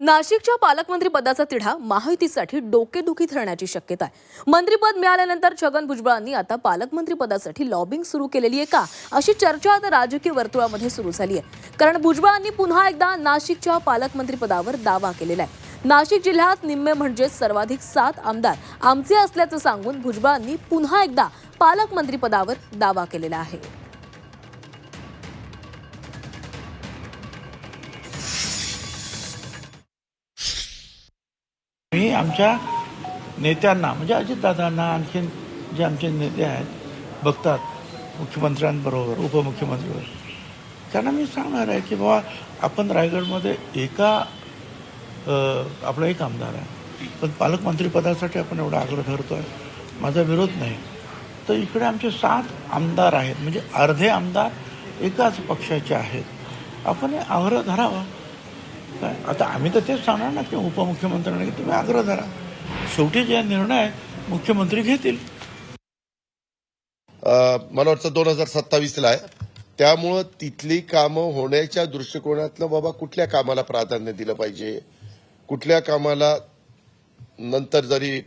नाशिकच्या पालकमंत्री पदाचा तिढा महायुतीसाठी डोकेदुखी ठरण्याची शक्यता आहे. मंत्रीपद मिळाल्यानंतर छगन भुजबळांनी आता पालकमंत्री पदासाठी लॉबिंग सुरू केलेली आहे का? अशी चर्चा आता राजकीय वर्तुळामध्ये सुरू झाली आहे. कारण भुजबळांनी पुन्हा एकदा नाशिकच्या पालकमंत्री पदावर दावा केलेला आहे. नाशिक जिल्ह्यात निम्मे म्हणजेच सर्वाधिक सात आमदार आमचे असल्याचं सांगून भुजबळांनी पुन्हा एकदा पालकमंत्री पदावर दावा केलेला आहे. आमच्या नेत्यांना म्हणजे अजितदादांना आणखीन जे आमचे नेते आहेत बघतात मुख्यमंत्र्यांबरोबर उपमुख्यमंत्रीवर. त्यांना मी सांगणार आहे की बाबा आपण रायगडमध्ये एका आपला एक आमदार आहे. पण पालकमंत्रीपदासाठी आपण एवढा आग्रह धरतो आहे माझा विरोध नाही. तर इकडे आमचे सात आमदार आहेत. म्हणजे अर्धे आमदार एकाच पक्षाचे आहेत. आपण हे आग्रह धरावा. काय आता आम्ही तर तेच सांगणार ना की उपमुख्यमंत्र्यांना की तुम्ही आग्रह धरा. शेवटी जे निर्णय मुख्यमंत्री घेतील. मला वाटतं दोन हजार सत्तावीसला आहे. त्यामुळं तिथली कामं होण्याच्या दृष्टिकोनातलं बाबा कुठल्या कामाला प्राधान्य दिलं पाहिजे? कुठल्या कामाला नंतर जरी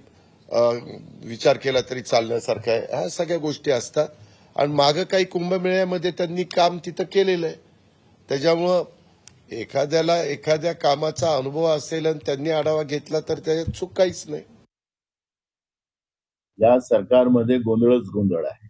विचार केला तरी चालण्यासारखं आहे. ह्या सगळ्या गोष्टी असतात. आणि मागं काही कुंभमेळ्यामध्ये त्यांनी काम तिथं केलेलं आहे. त्याच्यामुळं एखाद्याला एखाद्या कामाचा अनुभव असेल आणि त्यांनी आढावा घेतला तर त्याच्यात चूक काहीच नाही. या सरकारमध्ये गोंधळच गोंधळ आहे.